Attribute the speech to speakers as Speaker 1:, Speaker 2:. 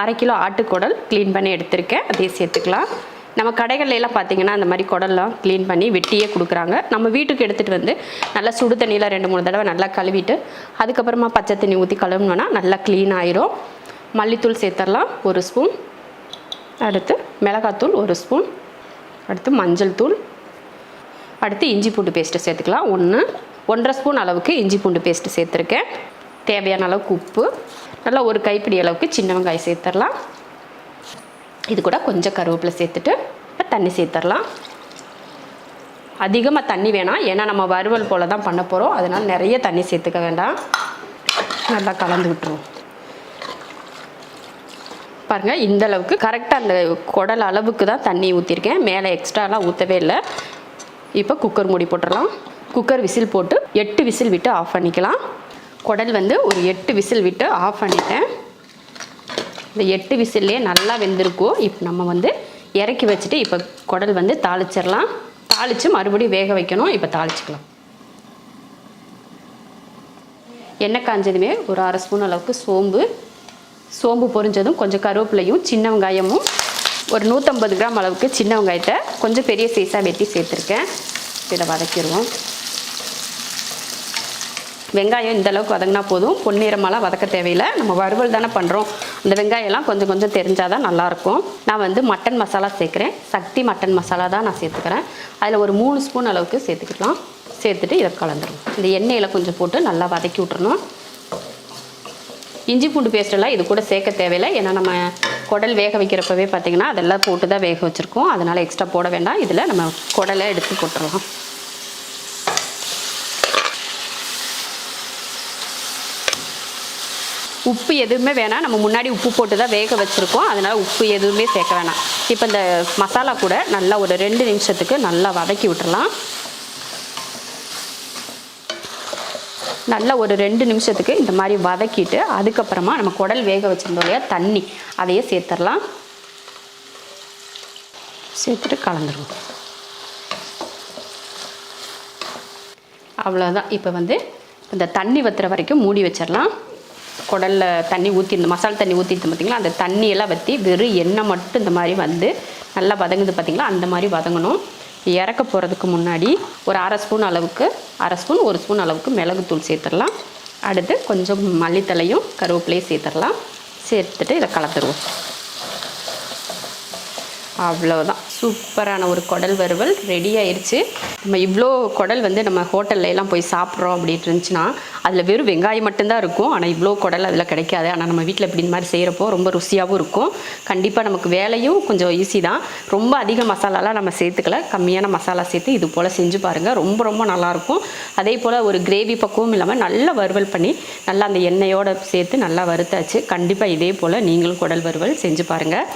Speaker 1: அரை kilo ஆட்டுக்குடல் clean பண்ணி எடுத்திருக்கேன். அதையும் சேர்த்துக்கலாம். நம்ம கடைகள்லாம் பார்த்தீங்கன்னா அந்த மாதிரி குடல்லாம் க்ளீன் பண்ணி வெட்டியே கொடுக்குறாங்க. நம்ம வீட்டுக்கு எடுத்துகிட்டு வந்து நல்லா சுடு தண்ணியில் ரெண்டு மூணு தடவை நல்லா கழுவிட்டு அதுக்கப்புறமா பச்சை தண்ணி ஊற்றி கழுவுனோன்னா நல்லா க்ளீன் ஆயிரும். மல்லித்தூள் சேர்த்துடலாம் ஒரு ஸ்பூன் அடுத்து மிளகாத்தூள் ஒரு ஸ்பூன் அடுத்து மஞ்சள் தூள். அடுத்து இஞ்சி பூண்டு பேஸ்ட்டு சேர்த்துக்கலாம். ஒன்று ஒன்றரை ஸ்பூன் அளவுக்கு இஞ்சி பூண்டு பேஸ்ட்டு சேர்த்துருக்கேன். தேவையான அளவுக்கு உப்பு. நல்லா ஒரு கைப்பிடி அளவுக்கு சின்ன வெங்காயம் சேர்த்துடலாம் இது கூட கொஞ்சம் கருவேப்பிலை சேர்த்துட்டு இப்போ தண்ணி சேர்த்துடலாம் அதிகமாக தண்ணி வேணாம். ஏன்னா நம்ம வறுவல் போல் தான் பண்ண போகிறோம் அதனால் நிறைய தண்ணி சேர்த்துக்க வேண்டாம். நல்லா கலந்து விட்டுருவோம். பாருங்கள் இந்த அளவுக்கு கரெக்டாக அந்த குடல் அளவுக்கு தான் தண்ணி ஊற்றிருக்கேன் மேலே எக்ஸ்ட்ராலாம் ஊற்றவே இல்லை. இப்போ குக்கர் மூடி போட்டுடலாம் குக்கர் விசில் போட்டு எட்டு விசில் விட்டு ஆஃப் பண்ணிக்கலாம். குடல் வந்து ஒரு எட்டு விசில் விட்டு ஆஃப் பண்ணிட்டேன். இந்த எட்டு விசில்லே நல்லா வெந்திருக்கும். இப்போ நம்ம வந்து இறக்கி வச்சுட்டு இப்போ குடல் வந்து தாளிச்சிடலாம். தாளித்து மறுபடியும் வேக வைக்கணும். இப்போ தாளிச்சுக்கலாம். எண்ணெய் காஞ்சதுமே ஒரு அரை ஸ்பூன் அளவுக்கு சோம்பு. சோம்பு பொரிஞ்சதும் கொஞ்சம் கருவேப்பிலையும் சின்ன வெங்காயமும் ஒரு நூற்றம்பது கிராம் அளவுக்கு சின்ன வெங்காயத்தை கொஞ்சம் பெரிய சைஸாக வெட்டி சேர்த்துருக்கேன். இதை வதக்கிடுவோம். வெங்காயம் இந்த அளவுக்கு வதங்கினா போதும். பொன்னிறமெல்லாம் வதக்க தேவையில்லை. நம்ம வறுவல் தானே பண்ணுறோம் அந்த வெங்காயம்லாம் கொஞ்சம் கொஞ்சம் தெரிஞ்சால் தான் நல்லாயிருக்கும். நான் வந்து மட்டன் மசாலா சேர்க்குறேன். சக்தி மட்டன் மசாலா தான் நான் சேர்த்துக்கிறேன். அதில் ஒரு மூணு ஸ்பூன் அளவுக்கு சேர்த்துக்கலாம். சேர்த்துட்டு இதை கலந்துடும் இந்த எண்ணெயில் கொஞ்சம் போட்டு நல்லா வதக்கி விட்றணும் இஞ்சி பூண்டு பேஸ்ட்டெல்லாம் இது கூட சேர்க்க தேவையில்லை. ஏன்னா நம்ம குடல் வேக வைக்கிறப்பவே பார்த்திங்கன்னா அதெல்லாம் போட்டு தான் வேக வச்சுருக்கோம். அதனால் எக்ஸ்ட்ரா போட வேண்டாம். இதில் நம்ம குடலை எடுத்து போட்டுடலாம். உப்பு எதுவுமே வேணாம். நம்ம முன்னாடி உப்பு போட்டு தான் வேக வச்சுருக்கோம். அதனால் உப்பு எதுவுமே சேர்க்க வேணாம். இப்போ இந்த மசாலா கூட நல்லா ஒரு ரெண்டு நிமிஷத்துக்கு நல்லா வதக்கி விட்டுறலாம். நல்லா ஒரு ரெண்டு நிமிஷத்துக்கு இந்த மாதிரி வதக்கிட்டு அதுக்கப்புறமா நம்ம குடல் வேக வச்சுருந்தோம் இல்லையா தண்ணி அதையே சேர்த்துடலாம் சேர்த்துட்டு கலந்துருவோம். அவ்வளோதான் இப்போ வந்து இந்த தண்ணி வத்துற வரைக்கும் மூடி வச்சிடலாம் குடலில் தண்ணி ஊற்றி இந்த மசாலா தண்ணி ஊற்றிட்டு பார்த்திங்களா அந்த தண்ணியெல்லாம் வற்றி வெறும் எண்ணெய் மட்டும் இந்த மாதிரி வந்து நல்லா வதங்குது பார்த்திங்களா அந்த மாதிரி வதங்கணும். இறக்க போகிறதுக்கு முன்னாடி ஒரு அரை ஸ்பூன் அளவுக்கு அரை ஸ்பூன் ஒரு ஸ்பூன் அளவுக்கு மிளகுத்தூள் சேர்த்துடலாம். அடுத்து கொஞ்சம் மல்லித்தலையும் கருவேப்பிலையும் சேர்த்துடலாம். சேர்த்துட்டு இதை கலந்துருவோம். அவ்வளோதான் சூப்பரான ஒரு குடல் வறுவல் ரெடி ஆயிடுச்சு நம்ம இவ்வளோ குடல் வந்து நம்ம ஹோட்டல்ல எல்லாம் போய் சாப்பிட்றோம் அப்படின்ட்டு இருந்துச்சுன்னா அதில் வெறும் வெங்காயம் மட்டும்தான் இருக்கும். ஆனால் இவ்வளோ குடல் அதில் கிடைக்காது. ஆனால் நம்ம வீட்டில் இப்படி இந்த மாதிரி செய்கிறப்போ ரொம்ப ருசியாகவும் இருக்கும். கண்டிப்பாக நமக்கு வேலையும் கொஞ்சம் ஈஸி தான். ரொம்ப அதிக மசாலாலாம் நம்ம சேர்த்துக்கல. கம்மியான மசாலா சேர்த்து இது போல் செஞ்சு பாருங்கள் ரொம்ப ரொம்ப நல்லாயிருக்கும். அதே போல் ஒரு கிரேவி பக்குவம் இல்லாமல் நல்லா வறுவல் பண்ணி நல்லா அந்த எண்ணெயோடு சேர்த்து நல்லா வறுத்தாச்சு. கண்டிப்பாக இதே போல் நீங்களும் குடல் வறுவல் செஞ்சு பாருங்கள்